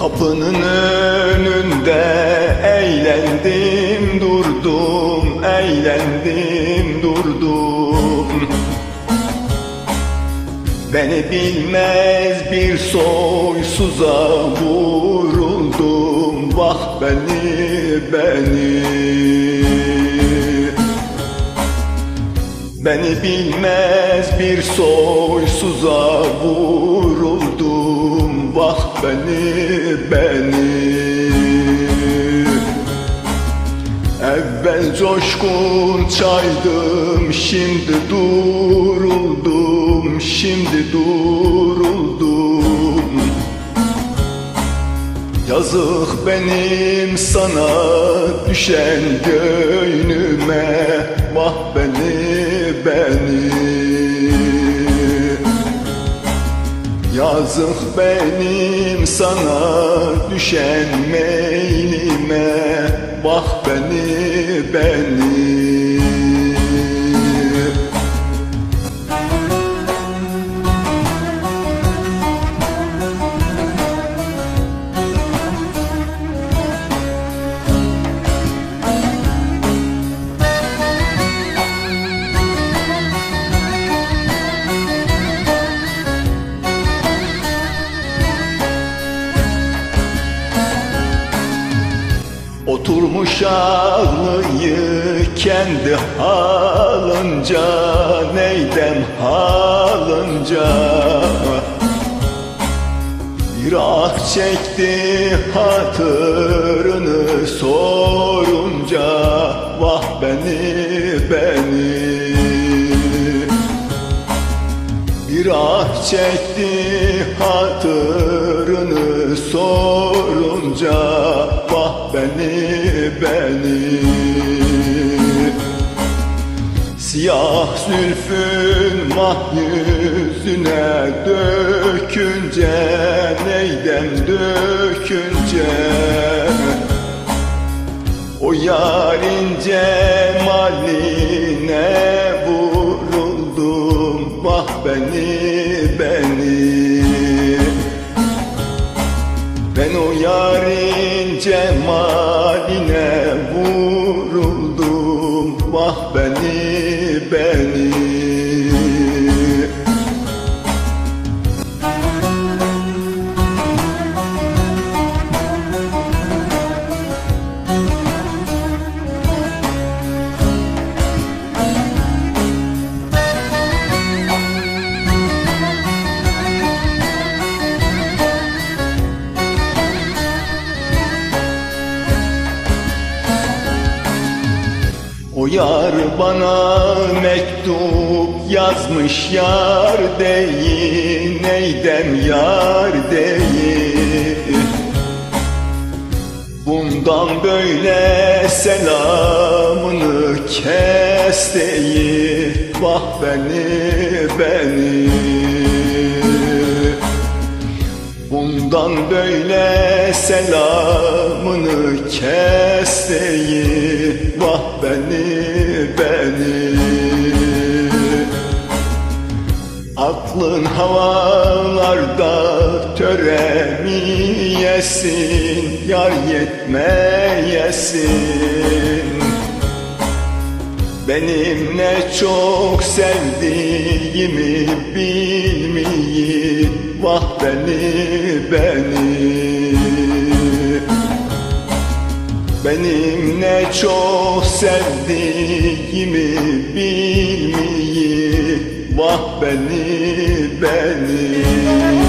Kapının önünde eğlendim durdum Eğlendim durdum. Beni bilmez bir soysuza vuruldum. Vah beni beni. Beni bilmez bir soysuza vuruldum. Vah beni beni Evvel coşkun çaydım Şimdi duruldum Şimdi duruldum. Yazık benim sana düşen göynüme Vah beni beni. Yazık benim sana düşen meylime Vah beni beni Oturmuş ağlıyı kendi halınca Neydem halınca Bir ah çekti hatırını sorunca Vah beni beni. Bir ah çekti hatırını sorunca Vah beni beni. Siyah zülfün mah yüzüne dökünce Neydem dökünce? O yarın cemaline vuruldum Vah beni yar bana mektup yazmış yar değil Neydem yar değil Bundan böyle selamını kes değil Vah beni beni. Bundan böyle selamını kes beni beni. Aklın havalarda töremeyesin Yar yetmeyesin. Benim ne çok sevdiğimi bilmeyip Vah beni beni Benim ne çok sevdiğimi bilmeyip Vah beni beni